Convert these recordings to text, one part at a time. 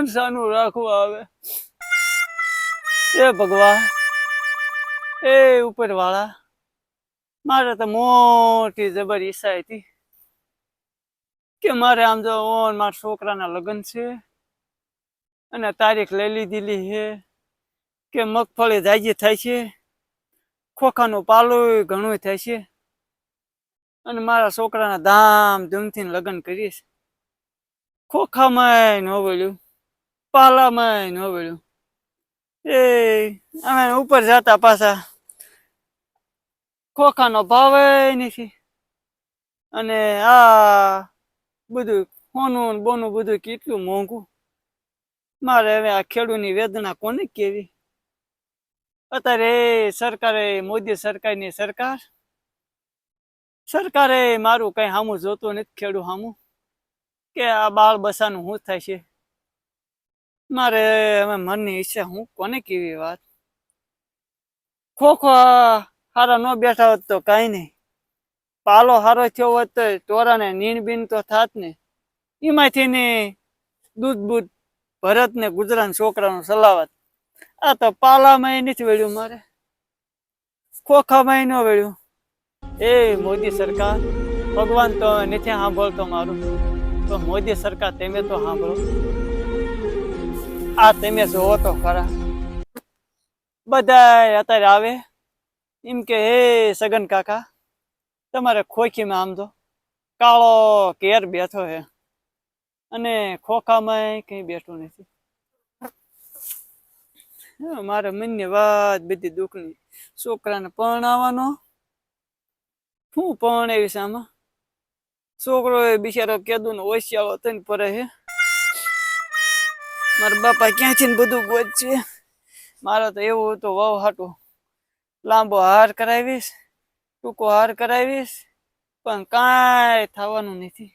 અહીંયા તો મને કોણ સાનું રાખવા આવે. એ ભગવાન. એ ઉપર વાળા મારે તો મોટી જબર ઈચ્છા હતી. કે મારે આમ જો ઓન મારા છોકરાના લગ્ન છે. અને તારીખ લઈ લીધેલી છે. કે મગફળી જાજી થાય છે. ખોખાનું પાલું ઘણું થાય છે. અને મારા છોકરાના ધામ ધૂમથી લગ્ન કરીશ ખોખામાં ન વળ્યું પાલામાં ન વળ્યું એ, અમે ઉપર જતા પાછા. ખોખાનો ભાવ નથી. અને આ બધું હોનું ને બોનું બધું કેટલું મોંઘું. મારે હવે આ ખેડૂની વેદના કોને કેવી? અત્યારે સરકારે, મોદી સરકારની સરકાર. સરકારે મારું કઈ સામું જોતું નથી ખેડૂ સામું કે આ બાળ બસાનું શું થાય છે? મારે હવે મનની ઈચ્છા, હું કોને કેવી વાત? ખોખો હારા ન બેઠા હોત તો કાંઈ નહીં. પાલો હારો થયો હોત તો ટોરાને નીણ બીણ તો થાત ને. એમાંથી ને દૂધ બૂધ ભરત ને ગુજરાત છોકરાનું સલાવત. આ તો પાલામાં નથી વળ્યું મારે. ખોખામાં ન વળ્યું. એ મોદી સરકાર, ભગવાન તો નથી સાંભળતો મારું. તો મોદી સરકાર તમે તો સાંભળો. આ તમે જોવો તો ખરા. બધા અત્યારે આવે. એમ કે, હે સગન કાકા, તમારે ખોખીમાં આમ તો કાળો કેર બેઠો હે અને ખોખામાં કઈ બેઠું નથી. મારા મનની વાત બધી દુઃખની. છોકરાને પરણાવવાનો શું પરણાવીશ આમાં. છોકરો બિચારો કેદું ને ઓશિયાળો થઈને પડે હે મારા બાપા ક્યાંથી ને બધું છે મારે તો એવું હતું, વહુ હાટું લાંબો હાર કરાવીશ, ટૂંકો હાર કરાવીશ, પણ કાંઈ થવાનું નથી.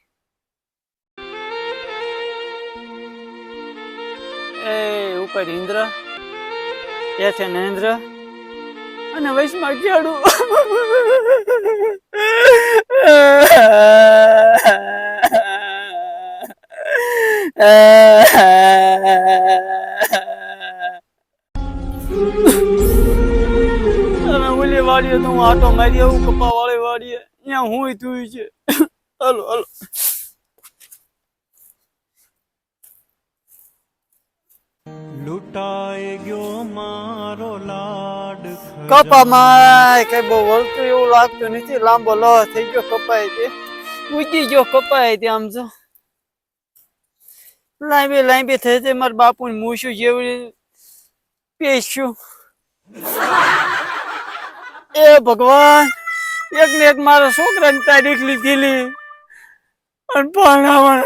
એ ઉપર ઇન્દ્ર એ છે નરેન્દ્ર અને વૈષ્ણવ ખેડૂ વાડીએ તો હું આટો મારી આવું કપા વાડીએ અહીંયા હું છે લૂંટાઈ ગયો મારો લાડ કપામાં કઈ બહુ વળતું એવું લાગતું નથી, લાંબો લો થઈ ગયો કપાય તે. ઉગી ગયો કપાય તે આમ જો. લાંબી લાંબી થઈ છે, મારા બાપુ મૂછું જેવડી પેશ્યું એ ભગવાન એક ને એક મારા છોકરાની તારીખ લીધેલી. અને ભગવાન,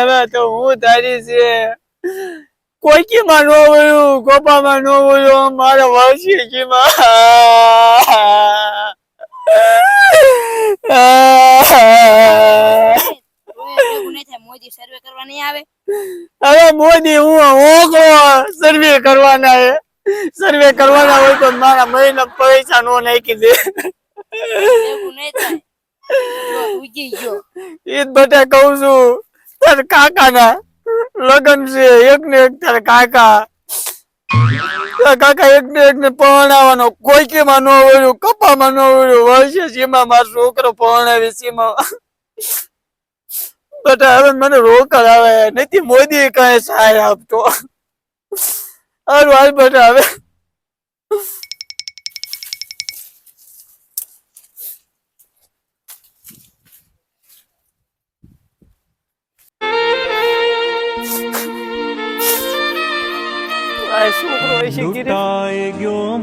હવે તો હું ધારી છે. કોઈકીમાં નો વળ્યું, ગોપામાં નો વળ્યું, મારા વર્ષીમાં હવે મોદી, હું ઓકો સર્વે કરવાના હે. સર્વે કરવાના હોય તો મારા મહિના પૈસા નો નાખી દે. એ બધા કહું છું. તાર કાકાના લગ્ન છે. એક ને એક તાર કાકા. કાકા એક ને એક ને પરણાવવાનો. કોઈ કે માં ન વળ્યું, કપામાં ન વળ્યું વર્ષે સીમા મારો છોકરો પરણાવી સીમા. બટા હવે મને રોકડ આવે નથી મોદી કઈ સહાય આપતો. હારું, હાલ બધા હવે. છોકરો એ શીખી રે. લૂંટાઈ ગયો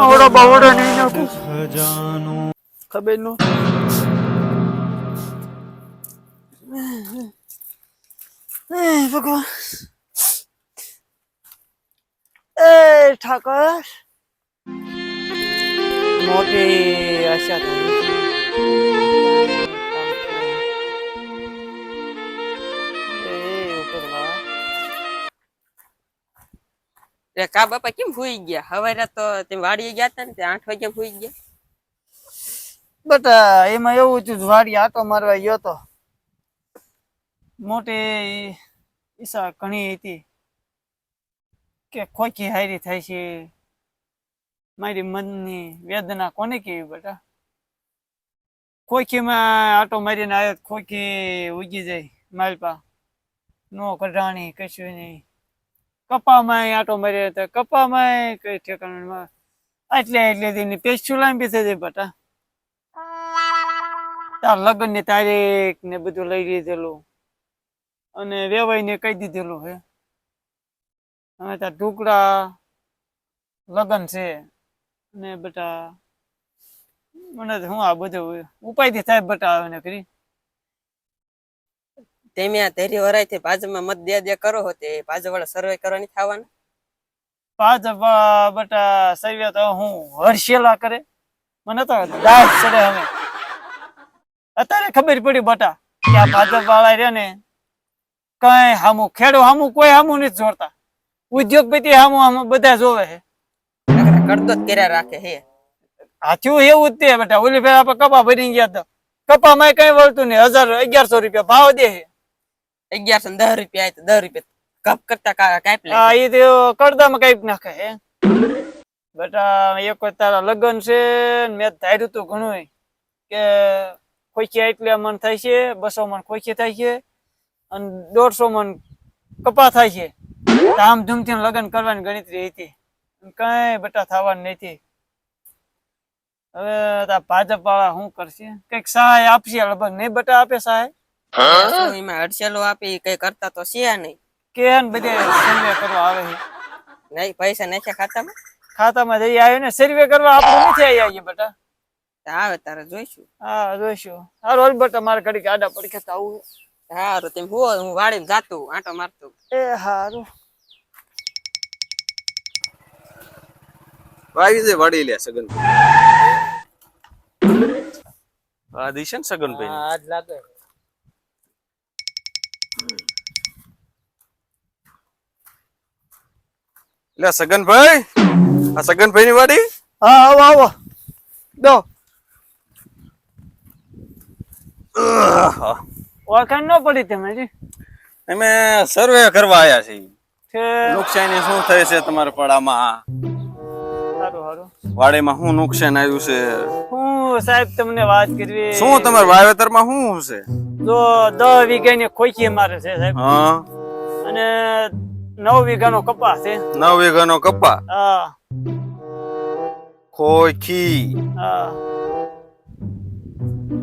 આવડો બાવડો નહીં નાખું. ખજાનો. ખબર નો. ભગવાન. એ ઠાકર. મોટી આશા થઈ. એ કા બાપા કેમ ભૂઈ ગયા? હવારે તો તે વાડીએ ગયા હતા ને તે આઠ વાગે ભૂઈ ગયા. બટ એમાં એવું હતું વાડી આટો મારવા ગયો તો. મોટી ઈસા ઘણી હતી કે ખોખી હારી થાય છે. મારી મનની વેદના કોને કેવી બેટા ખોખીમાં આટો મારીને આવ્યો ખોખી ઉગી જાય માલપા. નો કઢાણી કશું નહીં. કપામાં આટો માર્યો તો કપામાં કઈ ઠેકાણામાં? એટલે એટલે દીની પેસ્યું લાંબી થઈ જાય બટા. તાર લગ્નની તારીખ ને બધું લઈ લીધેલું. અને વેવાઈ ને કહી દીધેલું હે. હવે તાર ઢુકડા લગ્ન છે. ને બટા, મને હું આ બધું ઉપાયથી થાય બટા આવે ને કરી તેમે આ ધૈર્ય વરાયથી ભાજપમાં મત દે દે કરો હો તે ભાજપ વાળા સર્વે કરવાની થવાના? ભાજપ બટા સર્વે તો હું હર્ષેલા કરે. મને તો દાસ ચડે હવે. અત્યારે ખબર પડી બટા કે આ ભાજપ વાળા રે ને કઈ હામું ખેડૂ હામું કોઈ હામું નથી જોડતા. ઉદ્યોગપતિ હામું હામું બધા જોવે છે. કરતો જ કર્યા રાખે હે. હાથ્યું એવું જ તે બેટા ઓલી ફેર આપણે કપા ભરી ગયા તો કપામાં કઈ વળતું નહીં હજાર અગિયારસો રૂપિયા ભાવ દે છે. અગિયારસો ને દસ રૂપિયા દસ રૂપિયા કપ કરતા કાપ લે. એ તો કડદામાં કંઈક નાખે, હે. બેટા એક તારા લગ્ન છે મેં ધાર્યું તું ઘણું કે ખોખી એટલે મન થાય છે, બસો મન ખોખી થાય છે, અને દોઢસો મન કપા થાય છે. ધામધૂમથી લગ્ન કરવાની ગણતરી હતી. કઈ બેટા થવાની નથી હવે ભાજપ વાળા શું કરશે? કંઈક સહાય આપશે લગભગ નહીં બેટા આપે સહાય? એમાં હડસેલો આપી કઈ કરતા તો છે નહીં. કે ને બધે સર્વે કરવા આવે છે. નહીં પૈસા નાખ્યા ખાતામાં? ખાતામાં જઈ આવ્યો ને સર્વે કરવા આપણું નથી આવી આવીએ બેટા. આવે તારે જોઈશું. હા જોઈશું. હારું હાલ બેટા મારે ઘડીક આડા પડખે તો આવું સારું તેમ હું હું વાડીમાં જાતું આંટો મારતું. એ હારું. આવી જાય વાડી લે સગન આ દિશન સગન ભાઈ આજ લાગે. એટલે સગનભાઈ? આ સગનભાઈ ની વાડી? હા આવો આવો. દો. ઓળખાણ ન પડી તમે જી અમે સર્વે કરવા આયા છીએ. છે. નુકસાની શું થઈ છે તમારા પડામાં? વાડીમાં શું નુકસાન આવ્યું છે? હું સાહેબ તમને વાત કરવી. શું તમારા વાવેતરમાં શું છે? જો દસ વીઘાની ખોખી મારે છે સાહેબ. અને નવ વીઘાનો કપા છે. નવ વીઘાનો કપા હા. ખોખી હા.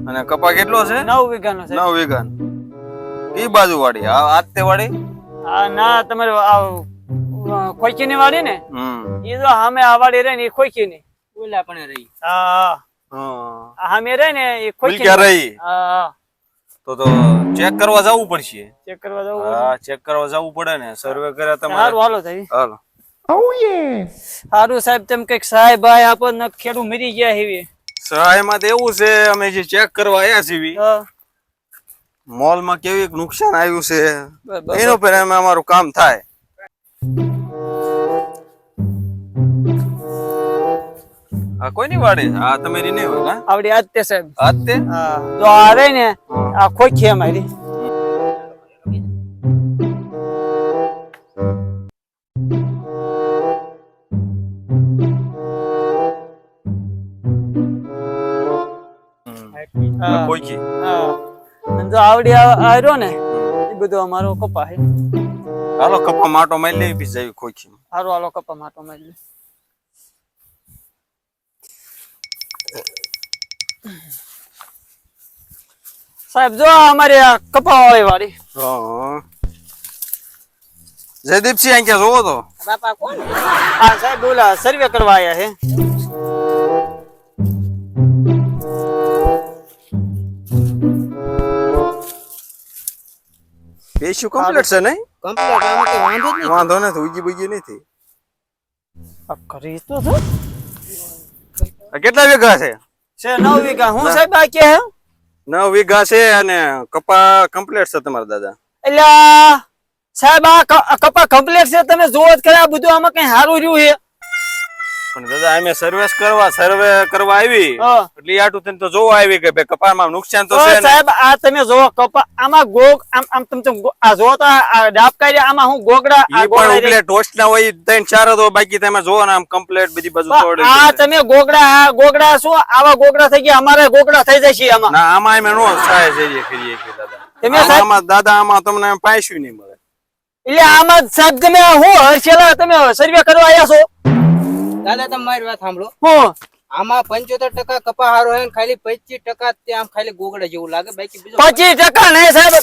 અને કપા કેટલો છે? નવ વીઘાનો છે. નવ વીઘા. કઈ બાજુ વાડી આ આતે વાડી આ ના તમારે આ ખોખી ની વાળી ને? એ જો સામે આ વાળી રહે ને એ ખોખી ની ઓલા પણ રહી. હા. હા. સામે રહે ને એ ખોખી રહી. હા. તો તો ચેક કરવા જવું પડશે. ચેક કરવા જવું હા ચેક કરવા જવું પડે ને. સર્વે કર્યા તમારે. સારું હાલો. થઈ હાલો સારું સાહેબ તેમ કંઈક સાહેબ ભાઈ આપણને ખેડૂ મરી ગયા હેવી. સહાયમાં તો એવું છે અમે જે ચેક કરવા આવ્યા છીએ હા, મોલમાં કેવી નુકસાન આવ્યું છે. એનો પર અમે અમારું કામ થાય. આ કોઈની વાડી આ તમારી નહીં હોય આવડી આજ તે સાહેબ. તે? આ રહી ને આ ખોખી અમારી. હા. હા જો આવડી આ આ ને એ બધો અમારો કપા છે. હાલો કપા માટો મારી લેવી પી જાય ખોખી સારું હાલો કપા માટો મારી લે. સાહેબ જો અમારી આ કપા વાળી. વાળી જયદીપસિંહ અહીં ક્યાં જોવો તો? બાપા કોણ? હા સાહેબ બોલા સર્વે કરવા આવ્યા હે બેસ્યું કમ્પ્લીટ છે નહીં? કમ્પ્લીટ વાંધો જ નહીં. વાંધો નથી ઉગી બુગી નથી. આ કરી તો છો કેટલા વેગા છે? છે નવ વીઘા. હું સાહેબ આ કે નવ વીઘા છે અને કપા કમ્પ્લીટ છે તમારા દાદા. એટલે સાહેબ આ કપા કમ્પ્લીટ છે? તમે જોવો જ ખરા આ બધું આમાં કઈ સારું રહ્યું છે. પણ દાદા અમે સર્વિસ કરવા સર્વે કરવા આવી. એટલે આટું થઈને તો જોવા આવી કે ભાઈ કપામાં નુકસાન તો છે સાહેબ આ તમે જોવો કપા આમાં ગોગ આમ આમ તમે આ જોવો તો ડાબ કાઢ્યા આમાં હું ગોગડા આ પણ ઉપલે ટોસ્ટ ના હોય ત્રણ ચાર તો બાકી તમે જોવો ને આમ કમ્પ્લીટ બધી બાજુ તોડી આ તમે ગોગડા આ ગોગડા શું? આવા ગોગડા થઈ ગયા અમારે ગોગડા થઈ જશે આમાં. ના આમાં અમે નો થાય કરીએ કે દાદા. તમે આમાં- દાદા આમાં તમને પાઈશું નહીં મળે. એટલે આમાં સાહેબ તમે હું હર્ષેલા તમે સર્વે કરવા આવ્યા છો? દાદા તમે મારી વાત સાંભળો. હું. આમાં પંચોતેર ટકા કપા હારો હે ખાલી પચીસ ટકા ત્યાં આમ ખાલી ગોગડા જેવું લાગે. બાકી બીજું પચીસ ટકા નહીં સાહેબ.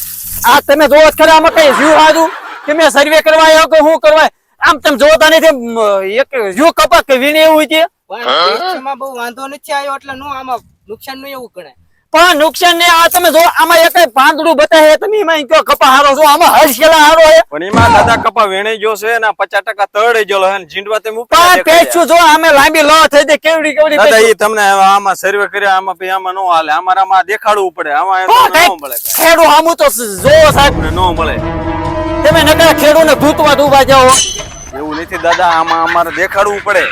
આ તમે જોવો ખરા આમાં કઈ વ્યૂ હાજુ? તમે સર્વે કરવા આવ્યો કે હું કરવા? આમ તમે જોતા નથી. મ, એક જીવ કપા કે વીણી એવું છે પણ બહુ વાંધો નથી આવ્યો એટલે નો આમાં નુકસાનનું એવું ગણાય. પણ નુકસાન ને આ તમે જો આમાં એક પાંદડું બતાવે તમે એમાં કયો કપા હારો છો? આમાં હર્ષેલા હારો છે. પણ એમાં દાદા કપા વેણાઈ ગયો છે ને પચાસ ટકા તળે ગયો છે જીંડવા તેમ ઉપર પેચું જો આમે લાંબી લો થઈ જાય કેવડી કેવડી દાદા. ઈ તમને આમાં સર્વે કર્યા આમાં પછી આમાં નો હાલે. અમારે આમાં દેખાડવું પડે. આમાં હો, નો મળે કાંઈ. ખેડૂ તો જો સાહેબ નો મળે. તમે નકરા ખેડૂને ભૂતવા દુવા જાઓ એવું નથી દાદા આમાં અમારે દેખાડવું પડે.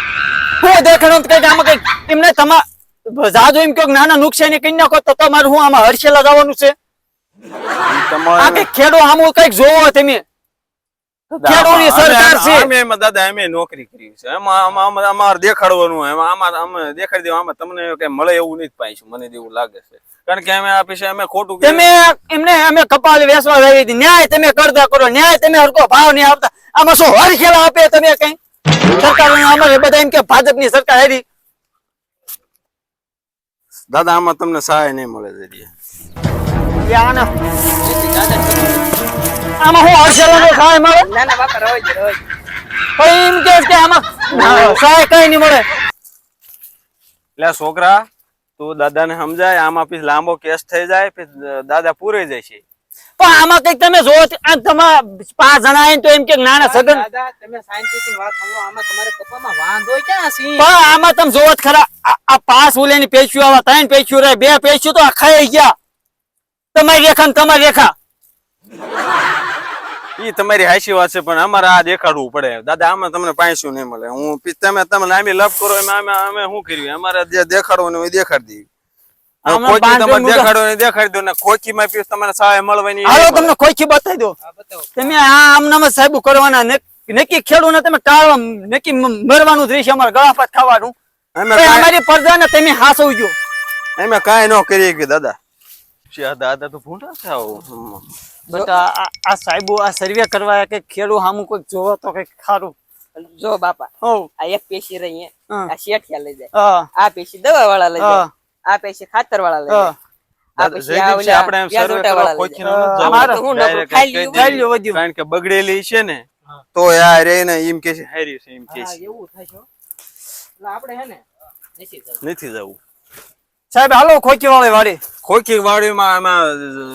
હું દેખાડું તો કંઈક આમાં કઈ એમને તમા જાજો એમ કયો નાના નુકસાની કરી નાખો તો તમારે હું આમાં હર્ષેલા જવાનું છે? ઈ આ તમારે કંઈક ખેડૂ કંઈક જોવો તમે. ખેડૂતની સરકાર છે. અમે એમાં દાદા અમે નોકરી કરી છે. એમાં આમાં આમાં અમારે દેખાડવાનું એમાં આમાં અમે દેખાડી દેવા. આમાં તમને કઈ મળે એવું નથી પાછું મને એવું લાગે છે. કારણ કે અમે આ પછી અમે ખોટું તમે એમને અમે કપાલ આવી હતી ન્યાય તમે કરતા કરો. ન્યાય તમે હરકો ભાવ નહીં આપતા. આમાં શું હરખેલા આપે તમે કઈ? સરકાર અમારે બધા એમ કે ભાજપની સરકાર હારી. દાદા આમાં તમને સહાય નહીં મળે જરીએ. આમાં હું હરખેલાનો સહાય મળે? ના ના બાપા રવાય છે પણ એમ કે કે આમાં સહાય કઈ નહીં મળે. એટલે છોકરા તું દાદાને સમજાય આમાં પછી લાંબો કેસ થઈ જાય પછી દાદા પૂરે જાય છે પણ આમાં કંઈક તમે જોવો આ તમારા પાંચ જણા આવીને તો એમ કે નાના સગન દાદા તમે સાયન્ટિફિક વાત સાંભળો આમાં તમારે કપામાં વાંધો ક્યાં છે? પણ આમાં તમે જોવો ખરા આ- પાંચ ઉલેની પેશીઓ આવા ત્રણ પેશીઓ રહે બે પેશીઓ તો આ ખાઈ ગયા. તમારી રેખા ને તમારી રેખા. ઈ તમારી હાસી વાત છે પણ અમારે આ દેખાડવું પડે. દાદા આમાં તમને પાછું નહીં મળે. હું તમે તમે લાંબી લપ કરો એમાં અમે અમે શું કર્યું? અમારે જે દેખાડવું હોય એ દેખાડી દઈએ. દાદા શી આ દાદા. તો ભૂંડા છે બટા આ- સાહેબો આ સર્વે કરવા કે ખેડૂ હામું કોઈક જોવો તો કંઈક ખારું જો બાપા આ એક પેશી રહી આ શેઠિયા લઈ જાય. આ પેશી દવા વાળા લઈ જાય. આ પેશી ખાતર વાળા કે બગડેલી છે ને તો એમ કે છે હારી છે એમ કે છે. એવું થાય છે હો. એટલે આપણે હે ને નથી જવું. સાહેબ હાલો ખોખી વાળી વાળી ખોખી વાડીમાં માં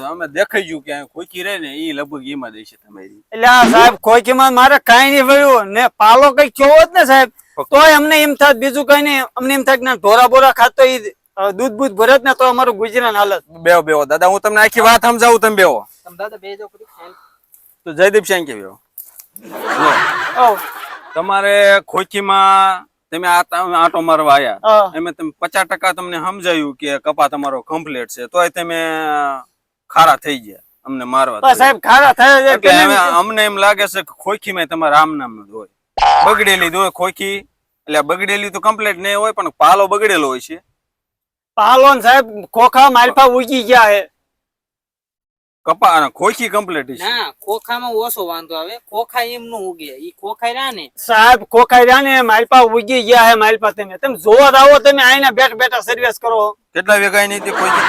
અમે દેખાઈ ગયું કે ખોખી રે ને ઈ લગભગ એમાં દેશે તમારી. એટલે સાહેબ સાહેબ ખોખીમાં મારે કઈ નહીં વળ્યું ને પાલો કઈ જોવો જ ને સાહેબ તોય અમને એમ થાય બીજું કઈ નહીં. અમને એમ થાય કે ના ઢોરા બોરા ખાતો ઈ અ, દૂધ બૂધ ભરત ને તો અમારું ગુજરાન હાલત બેવો બેવો દાદા હું તમને આખી વાત સમજાવું તમે બેવો. તો જયદીપ કે બેવો તમારે ખોખીમાં તમે આટો મારવા આવ્યા એમાં તમે પચાસ ટકા તમને સમજાયું કે કપા તમારો કમ્પ્લીટ છે. તોય તમે ખારા થઈ ગયા અમને મારવા સાહેબ ખારા થાય એટલે? અમને એમ લાગે છે કે ખોખી માં તમારા આમ નામ જ હોય. બગડેલી જ હોય ખોખી. એટલે બગડેલી તો કમ્પ્લીટ નહીં હોય પણ પાલો બગડેલો હોય છે. પાલો ને સાહેબ ખોખા માલપા ઉગી ગયા હે કપા અને ખોખી કમ્પ્લીટ છે. ના ખોખામાં ઓછો વાંધો આવે. ખોખા એમ નું ઉગે. ઈ ખોખાઈ રહ્યા ને. સાહેબ ખોખાઈ રહ્યા ને માલપા ઉગી ગયા હે માલપા તમે. તમે જોવા આવો તમે આઈને બેઠ બેઠા સર્વિસ કરો. કેટલા વીઘાની હતી ખોખી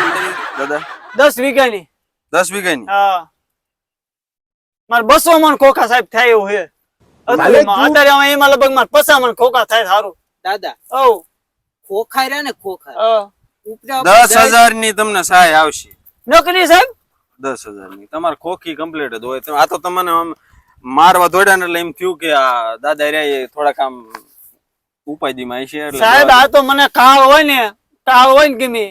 દાદા? દસ વીઘાની. દસ વીઘાની? હા. મારે બસો મણ ખોખા સાહેબ થાય એવું હે અત્યારે અમે એમાં લગભગ મારે પચાસ મણ ખોખા થાય સારું. દાદા ઓ ખોખાઈ રહ્યા ને ખોખા દસ હજારની તમને સહાય આવશે. નોકરી સાહેબ? દસ હજારની તમારે ખોખી કમ્પ્લીટ જ હોય. આ તો તમને મારવા દોડ્યા ને એટલે એમ થયું કે આ દાદા રહ્યા થોડાક આમ ઉપાધિમાં છે સાહેબ આ તો મને કાળ હોય ને કાળ હોય ને ગમી.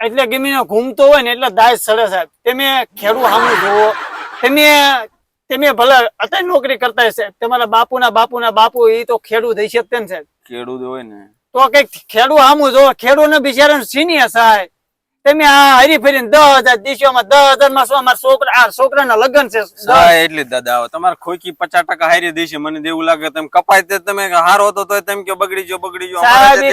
એટલે ગમી ને ઘૂમતો હોય ને એટલે દાય સડે સાહેબ. તમે ખેડૂ સામું જોવો તમે તમે ભલે અત્યારે નોકરી કરતા હશે તમારા બાપુના બાપુના બાપુ એ તો ખેડૂત થઈ જ તે ને સાહેબ. ખેડૂત હોય ને. તો કંઈક ખેડૂત આમ જો ખેડૂત ને બિચારા સિનિયર સાહેબ તમે આ હરી ફરીને દસ હજાર દિવસોમાં દસ હજારમાં શું? અમારા છોકરા આ છોકરાના લગ્ન છે. એટલી દાદા આવે. તમારે ખોઈકી પચાસ ટકા હારી દેશે. મને એવું લાગે તમે કપાય તે તમે હારો હતો તો તેમ કે બગડી ગયો બગડી ગયો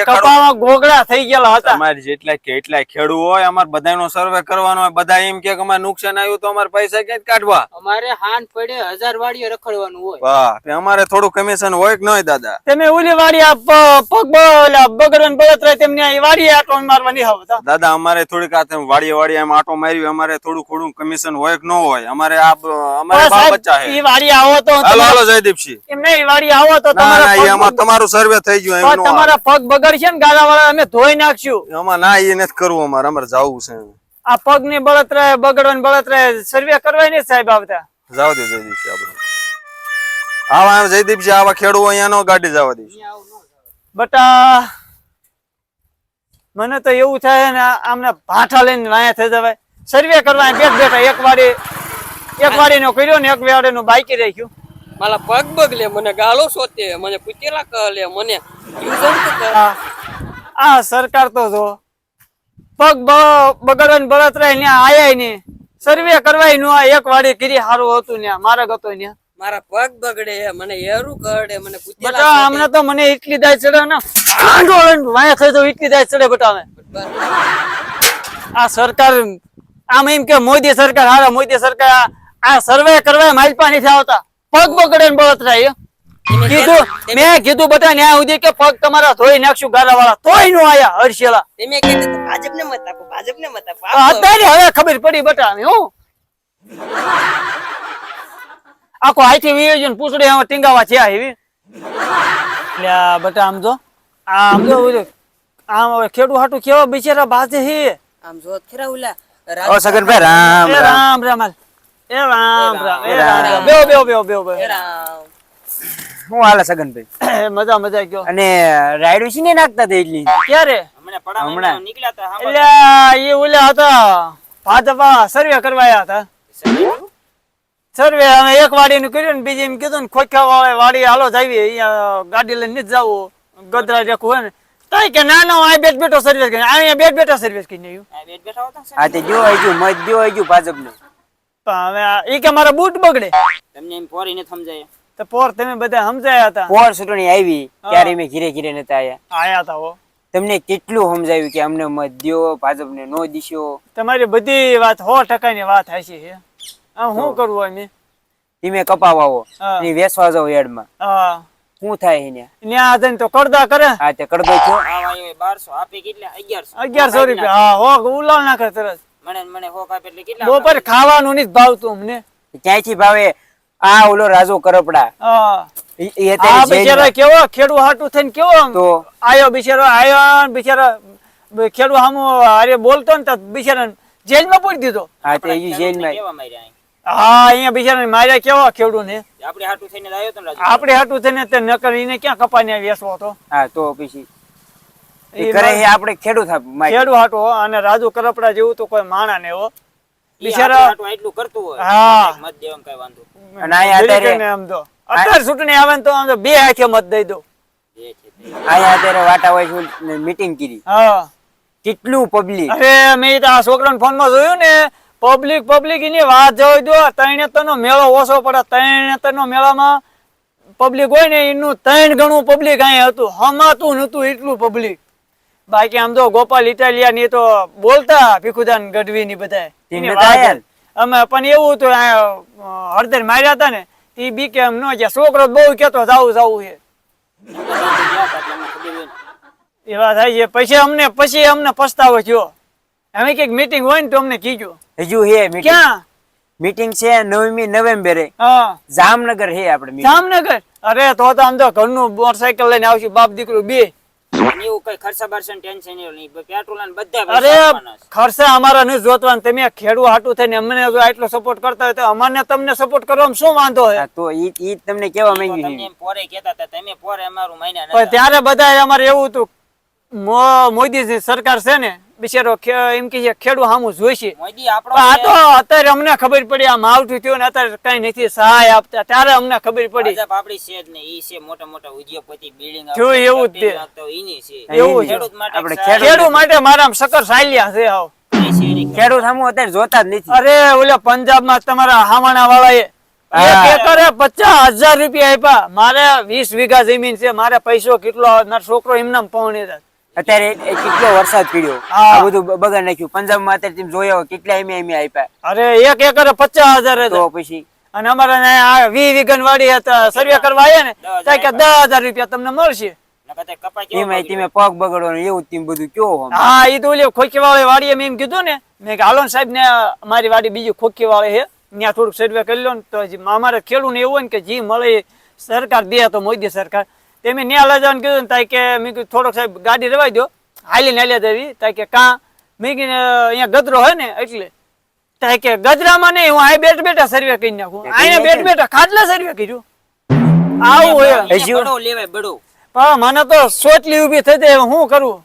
કપામાં ગોગડા થઈ ગયેલા હતા. અમારે જેટલા કેટલા ખેડૂ હોય અમારે બધાનો સર્વે કરવાનો હોય. બધા એમ કે અમારે નુકસાન આવ્યું તો અમારે પૈસા ક્યાંથી કાઢવા. અમારે હાન પડે હજાર વાડીએ રખડવાનું હોય. વાહ અમારે થોડું કમિશન હોય કે ન હોય દાદા? તમે ઓલી વાડી આ પગ બ- બગત રહે બળતરા તેમને વાડી આટો મારવાની આવતા. દાદા અમારે થોડીક આ વાડીએ વાડીએ એમ આટો માર્યું અમારે થોડું થોડું કમિશન હોય કે ન હોય અમારે આ અમારે બચ્ચા ઈ વાડી આવો તો હાલો હાલો જયદીપસિંહ. એમને ઈ વાડી આવો તો તમારા ના એમાં તમારું સર્વે થઈ ગયું એમનો તમારા પગ બગડશે ને ગાળા વાળા અમે ધોઈ નાખશું એમાં ના એ નથી કરવું અમારે અમારે જવું છે. આ પગની બળતરા બગડવાની બળતરા સર્વે કરવાય ને સાહેબ આવતા. જાવ દે જયદીપસિંહ આપણે. આવા જયદીપસિંહ આવા ખેડૂ અહીંયા નો ગાડી જવા દઈશ. બટા મને તો એવું થાય ને આમને ભાઠા લઈને વાયા થઈ જવાય. સર્વે કરવા બેઠ બેઠા એક વાડી એક વાડી નો કર્યો ને એક વાડી નું બાકી રાખ્યું. મારા પગ બગલે મને ગાળો સોતે મને કુચેલા કહલે મને. આ સરકાર તો જો પગ બગડવાની બળતરા ત્યાં આયા ને સર્વે કરવાયનું એક વાડી કરી સારું હતું ને મારા ગતો ને મારા પગ બગડે મને હેરું કરડે મને બટા. હમણાં તો મને એટલી દાય ચડે ને. આંદોલન વાયા થઈ તો એટલી દાય ચડે બટા આ સરકાર આમ એમ કે મોદી સરકાર હારા મોદી સરકાર આ- સર્વે કરવા માલપા નથી આવતા. પગ બગડે ને બળતરા એ કીધું મેં કીધું બધા આ સુધી કે પગ તમારા ધોઈ નાખશું ગારા વાળા તોય નો આયા હર્ષેલા તમે કીધું ભાજપ ને મત આપો ભાજપને મત આપો. આપો. અત્યારે હવે ખબર પડી બટા હું. આખો હાથી વીએ પૂછડી આમાં ટીંગાવા છે આ એવી. એટલે બટા આમ જો. આ આમ જો આમ હવે ખેડું હાટું કેવા બિચારા બાજે હે. આમ જો ખરા ઉલા ઓ સગનભાઈ રામ એ રામ. રામ. એ રામ રામ એ એ રામ. બેહો બેહો બેહો બેહો બેહો. રામ. હું હાલે સગનભાઈ? મજા મજા ગયો. અને રાયડું શીને નાખતા હતા એટલી ક્યારે? હમણાં એટલે એ ઓલા હતા ભાજપા સર્વે કરવાયા હતા. સર્વે અમે એક વાડી નું કર્યું ને બીજી એમ કીધું ને ખોખા વાળે વાડી હાલો જાવી અહીંયા ગાડી લઈને જ જવું. ગદરા રેખું હોય ને. તઈ કે ના ના આ બેટ બેઠો સર્વિસ કરી અહીંયા બેટ બેઠો સર્વિસ કરી નહીં આ તે જો હજુ મત દો હજુ ભાજપને. પણ હવે આ- ઈ કે મારા બૂટ બગડે. તમને એમ પોરીને સમજાય. તો પોર તમે બધા સમજાયા હતા. પોર સુટણી આવી ત્યારે મેં ઘીરે ઘીરે નતા આયા. આયા હતા હો. તમને કેટલું સમજાવ્યું કે અમને મત દ્યો ભાજપને નો દિશો તમારી બધી વાત સો ટકાની વાત હાચી છે. આમ શું કરવું અમે ધીમે કપાવાવો ની વેસવા જાવ એડ હા. શું થાય એને ન્યા જઈને તો કરદા કરે. હા તે કરદો છો. આ વાયો બારસો આપી કેટલા? અગિયારસો. અગિયારસો રૂપિયા. હા હો ઉલાળ નાખે તરત મને મને હોક આપે એટલે કેટલા બપોર ખાવાનું નથી ભાવતું અમને. ક્યાંયથી ભાવે આ ઓલો રાજો કરપડા. હા. આ બિચારા કેવો ખેડૂ હાટું થઈને કેવો તો? આયો બિચારો આયો બિચારા ખેડૂ હામો અરે બોલતો ને તો બિચારા જેલમાં પૂરી દીધો. હા તે જેલમાં કેવા માર્યા? હા અહીંયા બિચારા માર્યા કેવા ખેડૂ ને આપણે હાટું થઈને આવ્યો તો આપણે હાટું થઈને તે નકર એને ક્યાં કપાને વેસવો હતો? હા તો પછી ઈ ઈ કરે આપણે ખેડૂત ખેડૂ હાટું અને રાજુ કરપડા જેવું તો કોઈ માણા ને હો. બિચારા એટલું કરતું હોય. હા. મત દેવામાં કઈ વાંધો. અને અહીંયા અત્યારે- આમ તો. અત્યારે ચૂંટણી આવે ને તો આમ તો બે હાથે મત દઈ દો. અહીંયા અત્યારે વાટા હોય મીટિંગ કરી. હા. કેટલું પબ્લિક અરે મેં તો આ ફોન ફોનમાં જોયું ને પબ્લિક પબ્લિક એની વાત જોઈ દો ત્રણેતર નો મેળો ઓછો પડે. ત્રણેતર નો મેળામાં પબ્લિક હોય ને એનું ત્રણ ગણું પબ્લિક અહીંયા હતું. હમાતું નતું એટલું પબ્લિક બાકી આમ તો ગોપાલ ઇટાલિયા ની તો બોલતા ભીખુદાન ગઢવી ની બધા? અમે પણ એવું હતું હળદર માર્યા હતા ને એ બી કે એમ ન ગયા છોકરો તો બહુ કેતો જાવું જાવું છે ગયા હતા એટલે અમને ખબર હોય ને. એ વાત થાય છે. પછી અમને પછી અમને પસ્તાવો થયો. અમે કંઈક મીટિંગ હોય ને તો અમને કીધું હજુ હે મીટિંગ ક્યાં? મીટિંગ છે નવમી નવેમ્બરે. જામનગર હે આપણે જામનગર? અરે તો તો આમ તો ઘરનું મોટરસાયકલ લઈને આવશું બાપ દીકરો બે. અને એવું કઈ ખર્ચા બરસા ટેન્શન નહીં. પેટ્રોલ અને બધા અરે પૈસા આપવાના છે. ખર્ચા અમારા નથી જોતવાના તમે ખેડૂત હાટું થઈને અમને જો આટલો સપોર્ટ કરતા હોય તો તમને સપોર્ટ કરવામાં શું વાંધો હા, તો ઈ ઈ તમને કેવા માંગ્યું તમને પોરે કહેતા હતા તમે પોરે અમારું મહિના ત્યારે બધા અમારે એવું હતું મો- મોદી જે સરકાર છે ને બિચારો એમ કે છે ખેડૂત સામું જોઈશે. આ તો અત્યારે અમને ખબર પડી આ માવઠું થયું ને અત્યારે કઈ નથી સહાય આપતા ત્યારે અમને ખબર પડી. આપડી છે જ ઈ છે મોટા મોટા ઉદ્યોગપતિ બિલ્ડિંગ જો એવું જ એવું ખેડૂત માટે ખેડૂત માટે મારા સકર સાલ્યા છે હાવ ખેડૂત સામું અત્યારે જોતા જ નથી. અરે ઓલા પંજાબમાં તમારા હાવાણા વાળા એ પચાસ હજાર રૂપિયા આપ્યા. મારે વીસ વીઘા જમીન છે મારે પૈસો કેટલો આવે છોકરો એમને પૌણી જાય. અત્યારે કેટલો વરસાદ પડ્યો? આ બધું બગાડ નાખ્યું. પંજાબમાં અત્યારે તમે જોયા હોય કેટલા એમ એમ આપ્યા. અરે એક એકર પચાસ હજાર તો પછી? અને અમારે આ વી વિઘન વાળી હતા સર્વે કરવા આવ્યા ને ત્યાં કે દસ હજાર રૂપિયા તમને મળશે. મારી વાડી બીજી ખોખી વાળી હે ત્યાં થોડુંક સર્વે કરી લો ને તો અમારે ખેડૂત ને એવું હોય ને કે જે મળે સરકાર દે તો મોદી સરકાર. તે મેં ન્યા લઈ જવાનું કીધું ને તાય કે મેં કીધું થોડોક સાહેબ ગાડી રવાઈ દો હાલી ને હાલ્યા દેવી તાઈ કે કાં? મેં કીધું અહીંયા ગદરો હોય ને એટલે. તાઈ કે ગજરામાં નહીં હું અહીં બેઠ બેઠા સર્વે કરી નાખું. અહીંયા બેઠ બેઠા ખાટલા સર્વે કર્યું. આવું હોય બડો લેવાય બડો. પણ મને તો સોટલી ઊભી થઈ જાય હું કરું?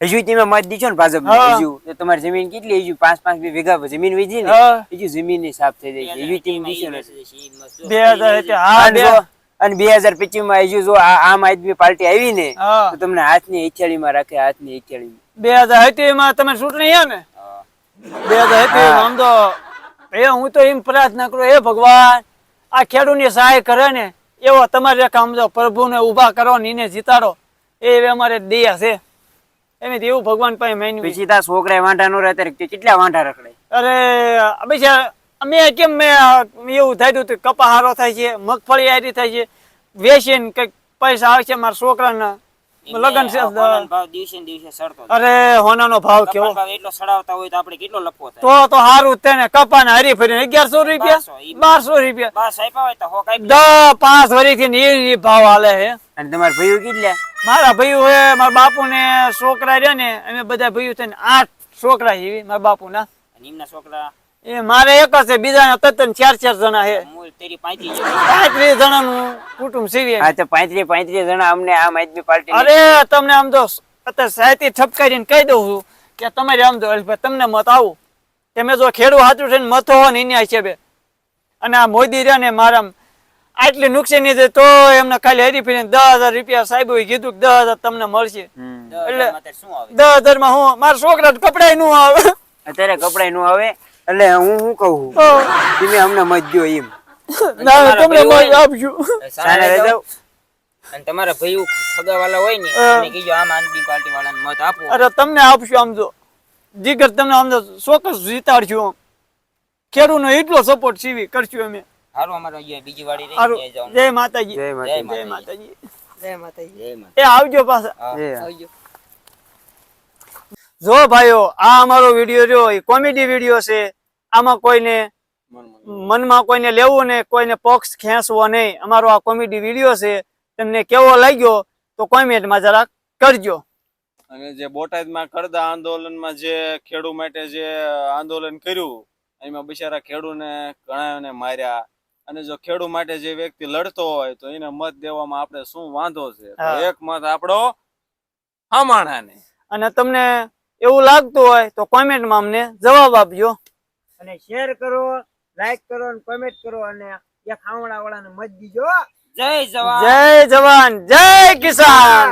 હજુ તમે મત દીધો ને ભાજપ હજુ. તમારી જમીન કેટલી? હજુ પાંચ પાંચ બે વીઘા જમીન વીજી ને હજુ જમીનની સાફ થઈ જાય હજુ તમે ને મસ્ત. બે હજાર હા અને બે હાજર પચીસમાં હજુ જો આમ આદમી પાર્ટી આવી ને તો તમને હાથની હથેળી માં રાખે હાથની હથિયાળી બે હજાર હતી માં તમે ચૂંટણી છે ને? બે હજાર હતી આમ તો એ હું તો એમ પ્રાર્થના કરું એ ભગવાન આ ખેડૂતની સહાય કરે ને એવો તમારે એક આમ પ્રભુ ને ઊભા કરો ને એને જીતાડો. એ અમારે દયા છે. એમ એવું ભગવાન પાસે માન્યું. પછી છોકરા વાંઢા નો રહે કેટલા વાંઢા રખડે અરે બીજા અમે કેમ મેં એવું થયું હતું કપા હારો થાય છે મગફળી હારી થાય છે વેચીને કંઈક પૈસા આવે છે મારા છોકરાના. લગ્ન છે દિવસે દિવસે સડતો. અરે હોનાનો ભાવ કેવો? એટલો સડાવતા હોય તો આપણે કેટલો લખવો થાય? તો તો સારું તેને કપાને હરી ફરીને અગિયારસો રૂપિયા બારસો, ઈ બારસો રૂપિયા. બસ આપ્યા હોય તો હો કાંઈ દસ પાંચ વર્ષથી ને એ ભાવ હાલે હે અને તમારા ભાઈઓ કેટલા? મારા ભાઈઓ હે મારા બાપુ ને છોકરા રહ્યા ને અમે બધા ભાઈઓ થઈને આઠ છોકરા જેવી મારા બાપુ ના અને એમના છોકરા? એ મારે એક છે બીજા તત્તન ચાર ચાર જણા છે. પાંત્રીસ જણા નું કુટુંબ સીવી. હા તો પાંત્રીસ પાંત્રીસ જણા અમને આમ આદમી પાર્ટી અરે તમને આમ તો અત્યારે સાહિત્ય ઠપકારીને કહી દઉં છું કે તમારે આમ તો તમને મત આવું. તમે જો ખેડૂત હાથું છે ને મતો હો ને એની હિસાબે. અને આ મોદી રહ્યા ને મારા આટલી નુકસાની છે તો એમને ખાલી હરી ફરીને દસ હજાર રૂપિયા સાહેબ કીધું કે દસ હજાર તમને મળશે. એટલે- દસ હજારમાં હું મારા છોકરા કપડાયનું આવે. અત્યારે કપડાયનું આવે. એટલે હું શું કહું? તમે અમને મજ્જો એમ. ના તમને મજ આપજો. સારા રહી જાવ અને તમારા ભાઈ ખગા વાળા હોય ને એને કીજો આમ આદમી પાર્ટી વાળાને મત આપો. અરે તમને આપશું આમ જો. જીગર તમને આમ ચોક્કસ જીતાડશું આમ. ખેડૂત નો એટલો સપોર્ટ સીવી કરશું અમે. હારું અમારો અહીંયા બીજી વાડી રહી ત્યાં જવાનું. જય માતાજી. જય જય માતાજી. માતાજી જય માતાજી. એ આવજો પાછા. હા. જો ભાઈઓ આ અમારો વીડિયો રહ્યો એ કોમેડી વીડિયો છે આમાં કોઈને મનમાં કોઈને લેવું ને કોઈને પક્ષ ખેંચવો નહીં. અમારો આ કોમેડી વીડિયો છે તમને કેવો લાગ્યો તો કોમેન્ટમાં જરાક કરજો. અને જે બોટાદમાં કરદા આંદોલનમાં જે ખેડૂ માટે જે આંદોલન કર્યું એમાં બિચારા ખેડૂને ઘણાને માર્યા. અને જો ખેડૂ માટે જે વ્યક્તિ લડતો હોય તો એને મત દેવામાં આપણે શું વાંધો છે? એક મત આપણો હમાણાને અને તમને એવું લાગતું હોય તો કોમેન્ટમાં અમને જવાબ આપજો. અને શેર કરો લાઈક કરો અને કોમેન્ટ કરો અને એક ખાવડા વાળાને મત દીજો. જય જવાન. જય જવાન. જય કિસાન.